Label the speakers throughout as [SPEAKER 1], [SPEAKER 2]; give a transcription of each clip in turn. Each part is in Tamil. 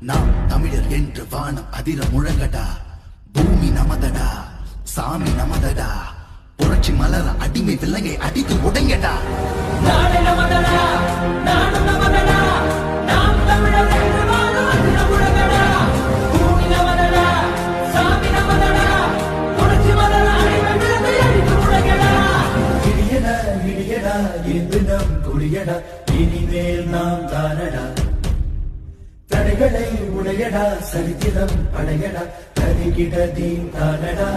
[SPEAKER 1] நாம் தமிழர் என்று வானம் அதிர முழங்கடா. பூமி நமதடா. சாமி நமதடா. புரட்சி மலர அடிமை விலங்கை அடித்து உடைங்கடா.
[SPEAKER 2] நாடு நமதடா. நாடு நமதடா. நாம் தமிழர் என்று பூமி நமதடா. சாமி நமதடா. புரட்சி மலர அடிமை அடித்து
[SPEAKER 3] நம் கொடியடா. இனிமேல் கண்களை உடையடா சரித்திரம் அடையடா தருகிட தீன் தானடா.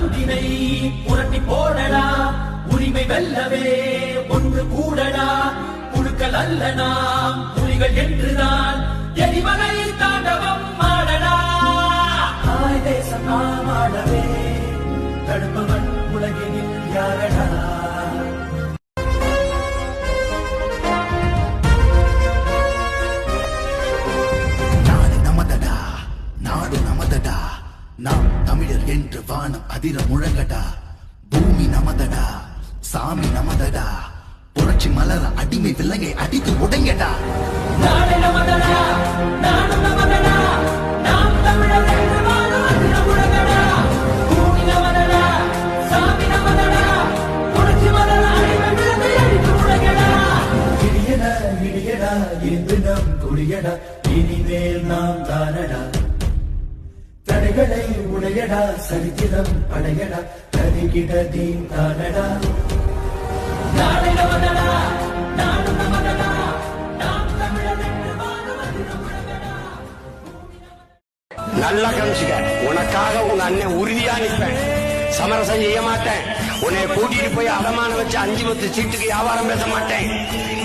[SPEAKER 2] பூமி பந்தினை புரட்டி போடடா உரிமை வெல்லவே ஒன்று கூடடா. குழுக்கள் அல்ல நாம் புலிகள் என்றுதான் எரிமலை தாண்டவம் ஆடடா.
[SPEAKER 3] தாய் தேசம் நாம் ஆடவே தடுப்பவன் உலகினில் யாரடா?
[SPEAKER 1] நாடு நமதடா நாடு நமதடா. நாம் தமிழர் என்று வானம் அதிர முழங்கடா. பூமி நமதடா. சாமி நமதடா. புரட்சி மலர அடிமை விலங்கை அடித்து உடைங்கடா.
[SPEAKER 2] நாடு நமதடா. நாடு நமதடா. நாம் தமிழர் என்று வாழும் அதிரம் உலகடா பூமி நமதடா. சாமி நமதடா. புரட்சி மலர அடிமை விழுந்து அடித்து உலகடா
[SPEAKER 3] இடியடா இடியடா என்று நம் கொடியடா. இனிமேல் நாம் தானடா. தடைகளை உடையடா சரித்திரம் படையடா தருகிட தீன் தானடா.
[SPEAKER 2] நமதடா
[SPEAKER 4] நல்லா கவனிச்சுக்க உனக்காக உங்க அண்ணன் உறுதியா நிற்பேன். சமரசம் செய்ய மாட்டேன். உன்னை கூட்டிட்டு போய் அடமானம் வச்சு அஞ்சு பத்து சீட்டுக்கு வியாபாரம் பேச மாட்டேன்.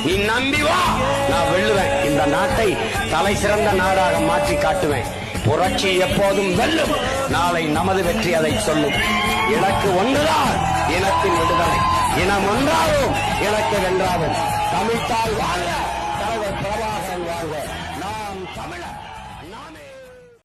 [SPEAKER 4] நீ நம்பி வா நான் வெல்லுவேன். இந்த நாட்டை தலை சிறந்த நாடாக மாற்றி காட்டுவேன். புரட்சி எப்போதும் வெல்லும். நாளை நமது வெற்றி அதை சொல்லும். எனக்கு ஒன்றுதான் இனத்தின் விடுதலை. இனம் ஒன்றாகும் எனக்கு வென்றாகும். தமிழ்த்தால் வாழ்க தலைவர் பிரபாகரன் வாழ்க. நாம் தமிழர்.